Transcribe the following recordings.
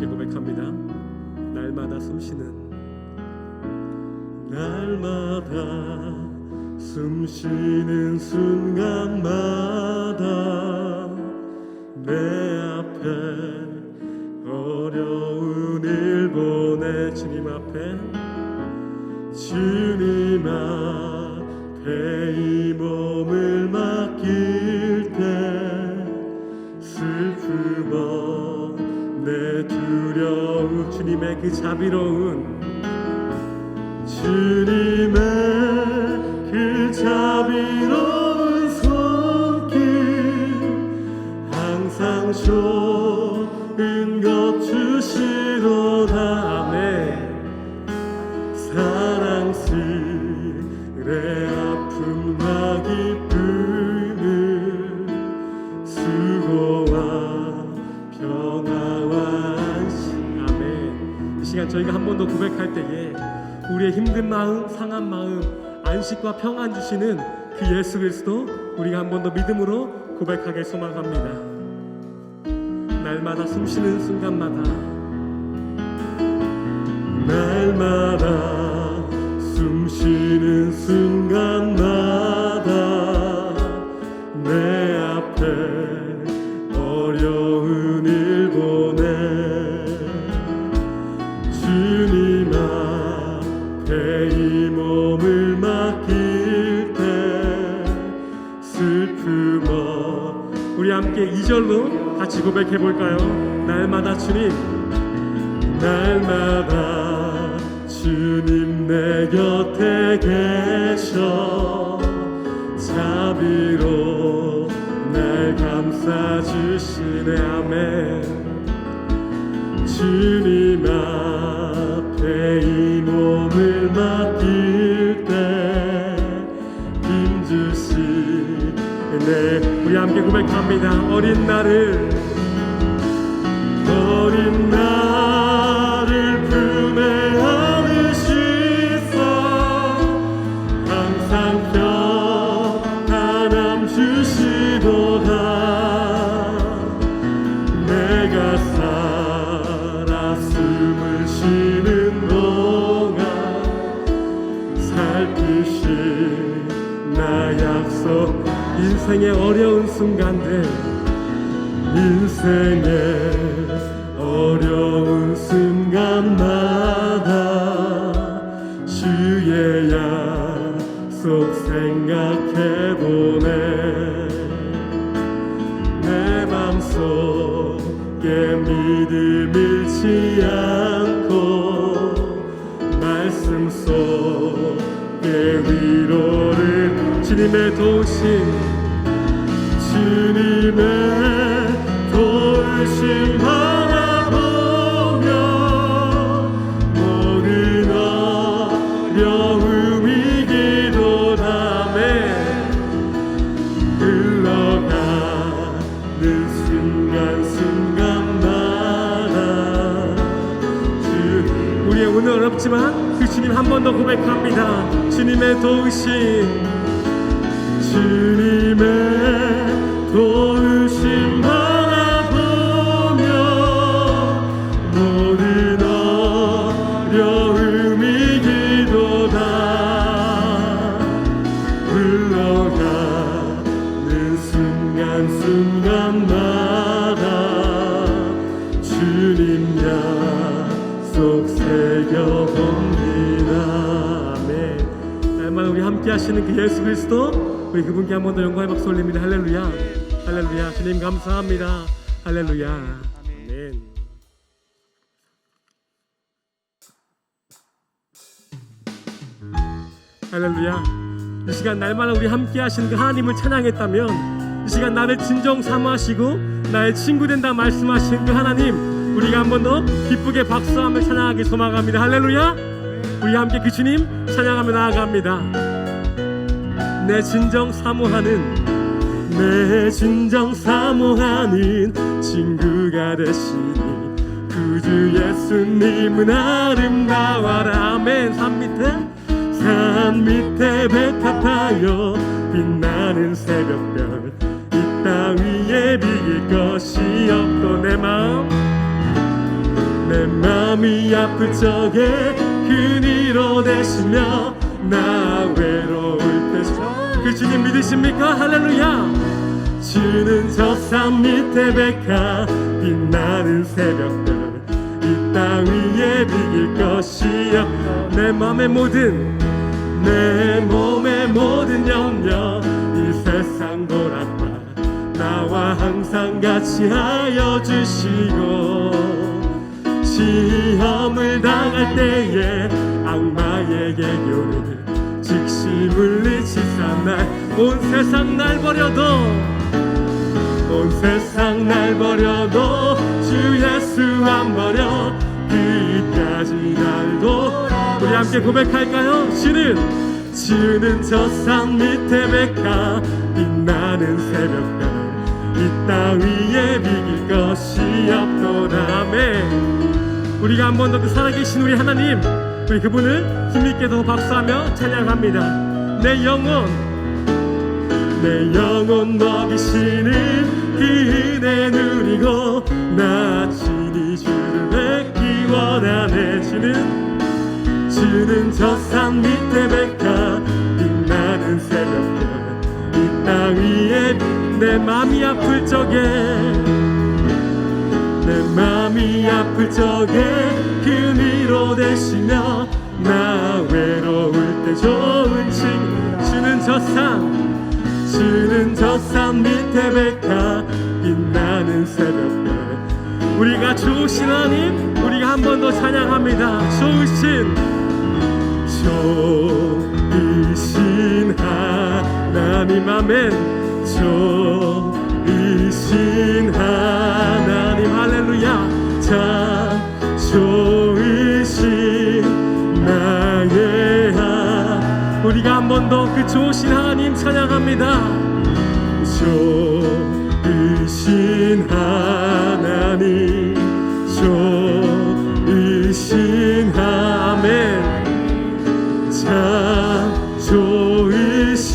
함께 고백합니다. 날마다 숨쉬는 날마다 숨쉬는 순간마다 내 앞에 어려운 일 보내 주님 앞에 주님 앞에 이 몸을 맡길 그 자비로운 주님의 그 자비로운 손길 항상 좋 힘든 마음 상한 마음 안식과 평안 주시는 그 예수 그리스도 우리가 한 번 더 믿음으로 고백하길 소망합니다. 날마다 숨쉬는 순간마다 날마다 숨쉬는 순간 없 우리 함께 이절로 같이 고백해 볼까요? 날마다 주님 날마다 주님 내 곁에 계셔. 자비로 날 감싸 주시네. 아멘. 주님 앞에 이 몸을 맡길 힘주시네 우리 함께 고백합니다. 어린 나를 어린 나를 품에 안으시사. 항상 평안함 주시도다. 내가 살아 숨을 쉬는 동안 살피신 나 약속 인생의 어려운 순간들 인생의 어려운 순간마다 주의 약속 생각해보네. 내 맘속에 믿음 잃지 않고 말씀 속에 위로를 주님의 도우심 그 주님 한 번 더 고백합니다. 주님의 도우심 주님의 도우심 바라보며 모든 어려움 이 기도다. 흘러가는 순간 순간마다 주님 약속 새겨봅니다. 아멘. 날마다 우리 함께 하시는 그 예수 그리스도 우리 그분께 한 번 더 영광의 박수 올립니다. 할렐루야 할렐루야. 주님 감사합니다. 할렐루야. 아멘. 할렐루야. 이 시간 날마다 우리 함께 하시는 그 하나님을 찬양했다면 이 시간 나를 진정 사모하시고 나의 친구 된다 말씀하신 그 하나님 우리가 한 번 더 기쁘게 박수하며 찬양하기 소망합니다. 할렐루야. 우리 함께 그 주님 찬양하며 나아갑니다. 내 진정 사모하는 내 진정 사모하는 친구가 되시니 구주 예수님은 아름다워라 아멘 산 밑에 산 밑에 배탑하여 빛나는 새벽별 이 땅 위에 비길 것이 없고 내 마음 내 맘이 아플 적에 그니로 되시며 나 외로울 때 그 주님 믿으십니까? 할렐루야. 주는 저 산 밑에 백화 빛나는 새벽별 이 땅 위에 비길 것이여. 내 맘의 모든 내 몸의 모든 염려 이 세상 보라봐 나와 항상 같이 하여 주시고 시험을 당할 때에 악마의 개교를 즉시 물리치사 날 온 세상 날 버려도 온 세상 날 버려도 주 예수 안 버려. 그까지 날도 우리 함께 고백할까요? 주는 주는 저 산 밑에 백화 빛나는 새벽별 이땅 위에 비길 것이 없도다매 우리가 한 번 더 그 살아계신 우리 하나님 우리 그분을 힘있게도 박수하며 찬양합니다. 내 영혼 내 영혼 먹이시는 그 은혜 누리고 나 친히 주를 뵙기 원하네 주는 주는 저 산 밑에 백화 빛나는 새벽별 이땅 위에 내 맘이 아플 적에 내 맘이 아플 적에 그 위로 되시며 나 외로울 때좋 우리가 한 번 더 그 좋으신 하나님 찬양합니다. 좋으신 하나님 좋으신 아멘 참 좋으신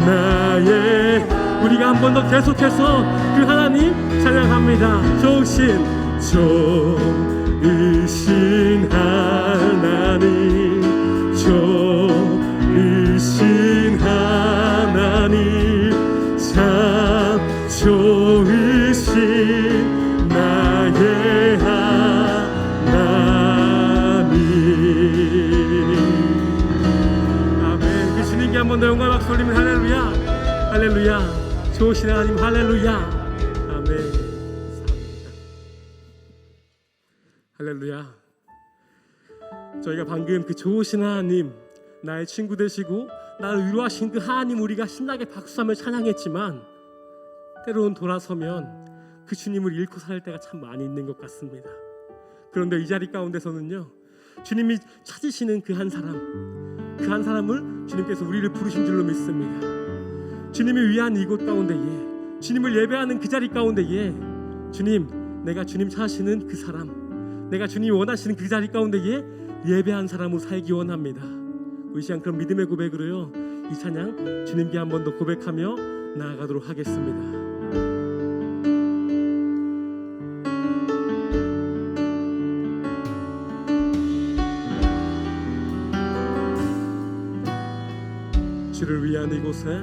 나의 우리가 한 번 더 계속해서 그 하나님 찬양합니다. 좋으신 좋으신 하나님 좋으신 하나님 할렐루야 아멘 감사합니다. 할렐루야 저희가 방금 그 좋으신 하나님 나의 친구 되시고 나를 위로하신 그 하나님 우리가 신나게 박수하며 찬양했지만 때로는 돌아서면 그 주님을 잃고 살 때가 참 많이 있는 것 같습니다. 그런데 이 자리 가운데서는요 주님이 찾으시는 그 한 사람 그 한 사람을 주님께서 우리를 부르신 줄로 믿습니다. 주님이 위한 이곳 가운데에 주님을 예배하는 그 자리 가운데에 주님 내가 주님 찾으시는 그 사람 내가 주님이 원하시는 그 자리 가운데에 예배한 사람으로 살기 원합니다. 우리 시간 그런 믿음의 고백으로요 이 찬양 주님께 한 번 더 고백하며 나아가도록 하겠습니다. 주를 위한 이곳에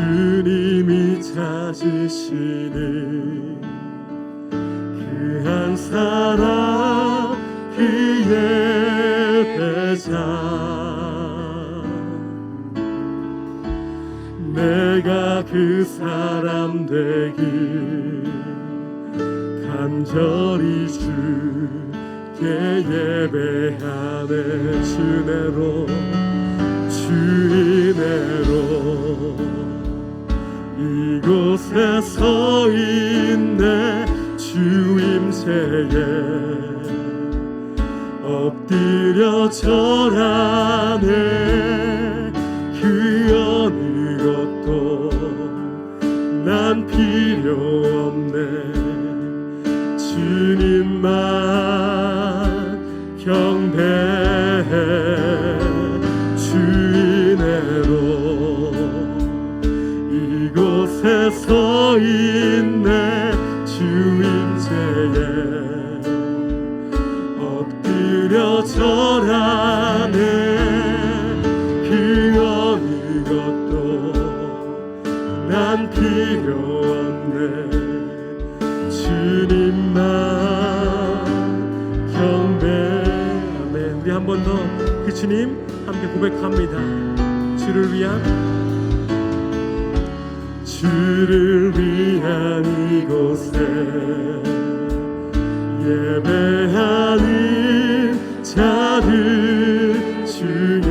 주님이 찾으시는 그 한 사람 그의 배자. 내가 그 사람 되길 간절히 주께 예배하네. 주내로 이곳에 서 있네 주임새에. 엎드려 절하네 엎드려 절하네. 그 어느 것도 난 필요 없네. 주님만 경배하네. 우리 한 번 더 그 주님 함께 고백합니다. 주를 위한 주를 위한 이곳에 예배하는 아멘. 주님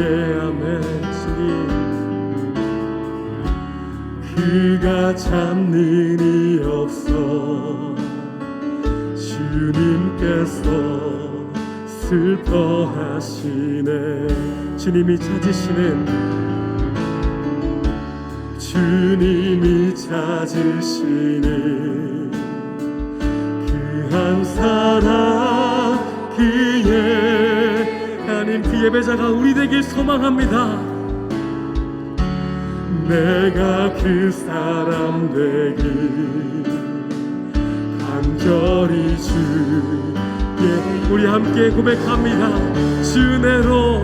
주님께서 슬퍼하시네. 주님이 찾으시는 주님이 찾으시는 그 한 사람 그 예배자가 우리 되길 소망합니다. 내가 그 사람 되길 간절히 주께 우리 함께 고백합니다. 주내로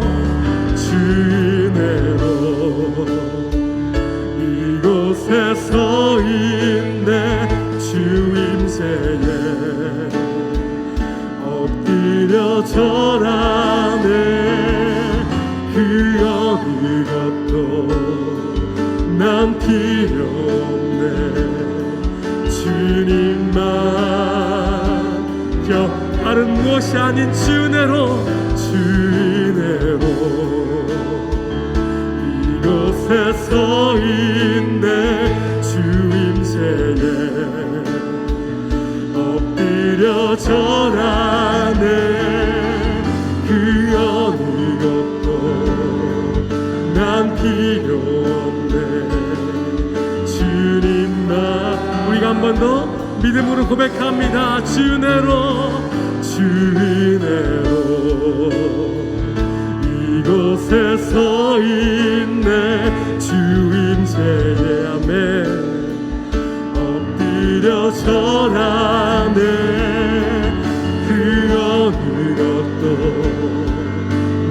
주내로 이곳에 서 있네 주임새에 엎드려 절하 무엇이 아닌 주내로 주내로. 이곳에 서 있네 주임새에 엎드려 절하네. 그 어느 것도 난 필요 없네. 주님만 우리가 한 번 더 믿음으로 고백합니다. 주내로 주내로 이곳에 서 있네 주임새의 아멘 엎드려 절하네 그 어느 것도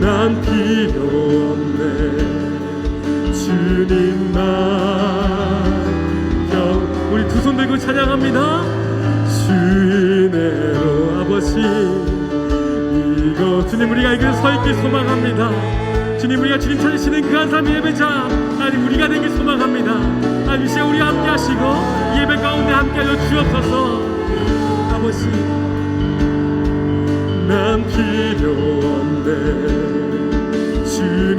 난 필요 없네 주님만 경 우리 두 손 들고 찬양합니다 있길 소망합니다. 주님 우리가 주님 찾으시는 그한 사람의 예배자 하나님 우리가 되길 소망합니다. 하나님 이 시간 우리 함께 하시고 이 예배 가운데 함께 하여 주옵소서. 아버지. 난 필요 없네 주